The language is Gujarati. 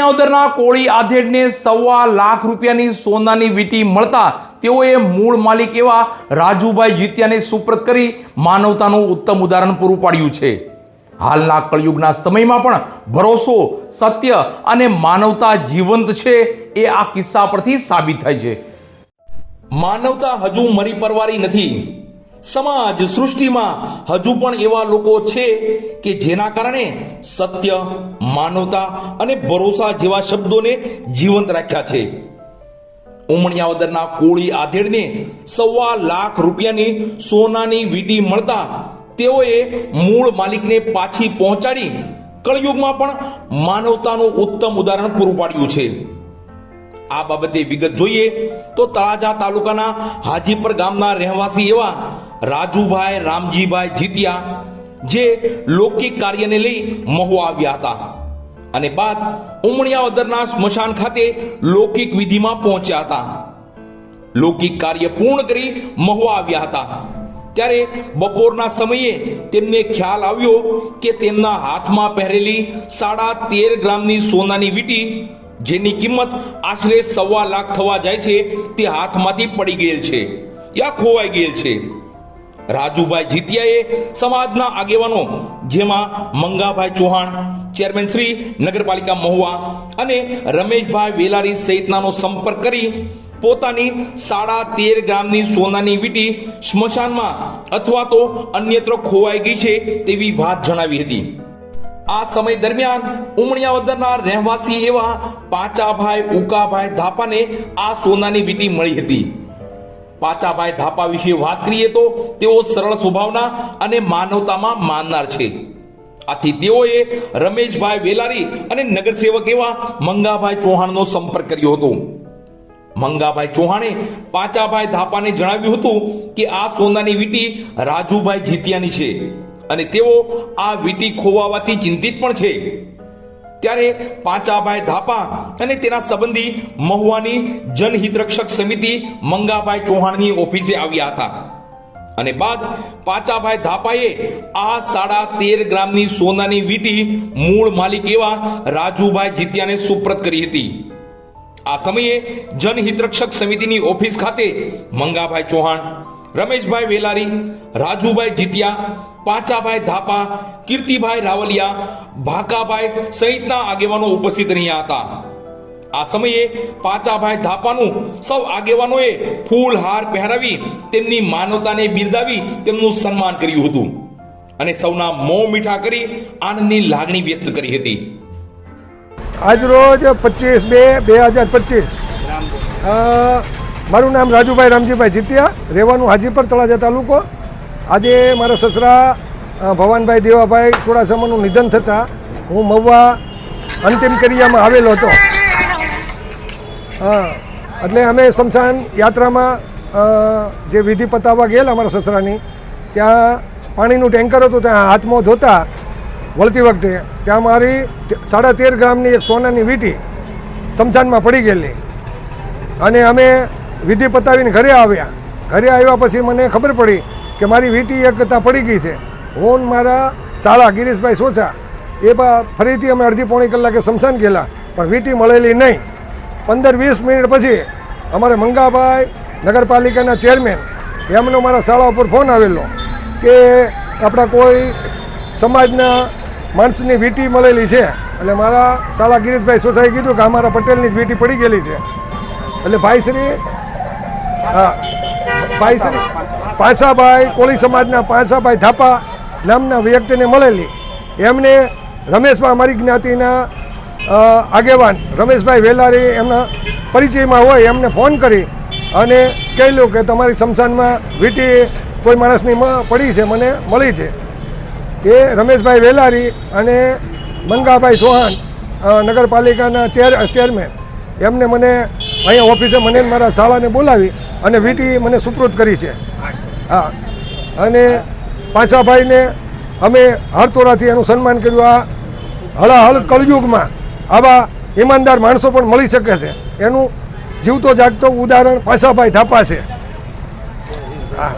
ઉદરના કોળી આધેડને સવા લાખ રૂપિયાની સોનાની વીંટી મળતા તેઓએ મૂળ માલિક એવા રાજુભાઈ જીત્યાને સુપ્રત કરી માનવતાનું ઉત્તમ ઉદાહરણ પૂરું પાડ્યું છે. હાલના કળયુગના સમયમાં પણ ભરોસો, સત્ય અને માનવતા જીવંત છે એ આ કિસ્સા પરથી સાબિત થાય છે. માનવતા હજુ મરી પરવારી નથી. સમાજ સૃષ્ટિમાં હજુ પણ એવા લોકો છે કે જેના કારણે સત્ય, માનવતા અને ભરોસા જેવા શબ્દોને જીવંત રાખ્યા છે. ઉમણિયાવદરના કોળી આધેડને સવા લાખ રૂપિયાની સોનાની વીંટી મળતા તેઓએ મૂળ માલિકને પાછી પહોંચાડી કળયુગમાં પણ માનવતાનું ઉત્તમ ઉદાહરણ પૂરું પાડ્યું છે. આ બાબતે વિગત જોઈએ તો તળાજા તાલુકાના હાજીપર ગામના રહેવાસી એવા રાજુભાઈ, રામજીભાઈ જીત્યા, જે લૌકિક કાર્યને લઈ મહુવા આવ્યા હતા. અને બાદ ઉમણિયાવદરના સ્મશાન ખાતે લૌકિક વિધિમાં પહોંચ્યા હતા. લૌકિક કાર્ય પૂર્ણ કરી મહુવા આવ્યા હતા. ત્યારે બપોરના સમયે તેમને ખ્યાલ આવ્યો કે તેમના હાથમાં પહેરેલી સાડા તેર ગ્રામની સોનાની વીંટી, જેની કિંમત આશરે સવા લાખ થવા જાય છે, તે હાથમાંથી પડી ગયેલ છે. યા ખોવાઈ ગયેલ છે. રાજુભાઈ જીતિયાએ સમાજના આગેવાનો જેમાં મંગાભાઈ ચૌહાણ, ચેરમેન શ્રી નગરપાલિકા મહુવા અને રમેશભાઈ વેલારી સહિતનાનો સંપર્ક કરી પોતાની સાડા તેર ગ્રામની સોનાની વીટી સ્મશાનમાં અથવા તો અન્યત્ર ખોવાઈ ગઈ છે તેવી વાત જણાવી હતી. આ સમય દરમિયાન ઉમણિયાવદરના રહેવાસી એવા પાંચાભાઈ ઉકાભાઈ ધાપાને આ સોનાની વીંટી મળી હતી. પાચાભાઈ ધાપા વિશે વાત કરીએ તો તેઓ સરળ સ્વભાવના અને માનવતામાં માનનાર છે. આથી તેઓએ રમેશભાઈ વેલારી અને નગરસેવક એવા મંગાભાઈ ચૌહાણનો સંપર્ક કર્યો હતો. મંગાભાઈ ચૌહાણે પાચાભાઈ ધાપાને જણાવ્યું હતું કે આ સોનાની વીટી રાજુભાઈ જીતિયાની છે અને તેઓ આ વીંટી ખોવાવાથી ચિંતિત પણ છે. ત્યારે પાંચાભાઈ ધાપા અને તેના સંબંધી મહુવાની જનહિતરક્ષક સમિતિ મંગાભાઈ ચૌહાણની ઓફિસે આવ્યા હતા. અને બાદ પાંચાભાઈ ધાપાએ આ સાડા તેર ગ્રામની સોનાની વીંટી મૂળ માલિક એવા રાજુભાઈ જીત્યાને સુપ્રત કરી હતી. આ સમયે જનહિતરક્ષક સમિતિની ઓફિસ ખાતે મંગાભાઈ ચૌહાણ રમેશભાઈ વેલારી, રાજુભાઈ જીત્યા, પાચાભાઈ ધાપા, કીર્તિભાઈ રાવલિયા, ભાકાભાઈ સહિતના આગેવાનો ઉપસ્થિત રહ્યા હતા. આ સમયે પાચાભાઈ ધાપાનું સૌ આગેવાનોએ ફૂલ હાર પહેરાવી તેમની માનવતાને બિરદાવી તેમનું સન્માન કર્યું હતું અને સૌના મોં મીઠા કરી આનંદની લાગણી વ્યક્ત કરી હતી. આજરોજ પચીસ બે બે હજાર પચીસ. મારું નામ રાજુભાઈ રામજીભાઈ જીતિયા, રહેવાનું હાજીપર તળાજા તાલુકો. આજે મારા સસરા ભવાનભાઈ દેવાભાઈ ચોડાસમાનું નિધન થતાં હું મહુવા અંતિમ ક્રિયામાં આવેલો હતો. હા એટલે અમે શમશાન યાત્રામાં જે વિધિ પતાવવા ગયેલા અમારા સસરાની, ત્યાં પાણીનું ટેન્કર હતું, ત્યાં હાથમાં ધોતા વળતી વખતે ત્યાં મારી સાડા તેર ગ્રામની એક સોનાની વીંટી શમશાનમાં પડી ગયેલી. અને અમે વિધિ પતાવીને ઘરે આવ્યા. ઘરે આવ્યા પછી મને ખબર પડી કે મારી વીંટી એક ત્યાં પડી ગઈ છે. હું મારા શાળા ગિરીશભાઈ સોચા એ બા ફરીથી અમે અડધી પોણી કલાકે શમશાન ગયેલા, પણ વીંટી મળેલી નહીં. પંદર વીસ મિનિટ પછી અમારે મંગાભાઈ નગરપાલિકાના ચેરમેન, એમનો મારા શાળા ઉપર ફોન આવેલો કે આપણા કોઈ સમાજના માણસની વીંટી મળેલી છે. એટલે મારા શાળા ગિરીશભાઈ સોસાએ કીધું કે અમારા પટેલની જ વીંટી પડી ગયેલી છે. એટલે ભાઈશ્રી હા. ભાઈ પાસાભાઈ કોળી સમાજના પાસાભાઈ થાપા નામના વ્યક્તિને મળેલી. એમને રમેશભાઈ અમારી જ્ઞાતિના આગેવાન રમેશભાઈ વેલારી એમના પરિચયમાં હોય એમને ફોન કરી અને કહેલું કે તમારી શમશાનમાં વીંટી કોઈ માણસની પડી છે, મને મળી છે. એ રમેશભાઈ વેલારી અને મંગાભાઈ ચૌહાણ નગરપાલિકાના ચેર, ચેરમેન. એમને મને અહીંયા ઓફિસે મને મારા શાળાને બોલાવી અને વીટી મને સુપ્રત કરી છે. હા. અને પાછાભાઈને અમે હરતોરાથી એનું સન્માન કર્યું. આ હળાહળ કળયુગમાં આવા ઈમાનદાર માણસો પણ મળી શકે છે. એનું જીવતો જાગતો ઉદાહરણ પાછાભાઈ ઠાપા છે. હા.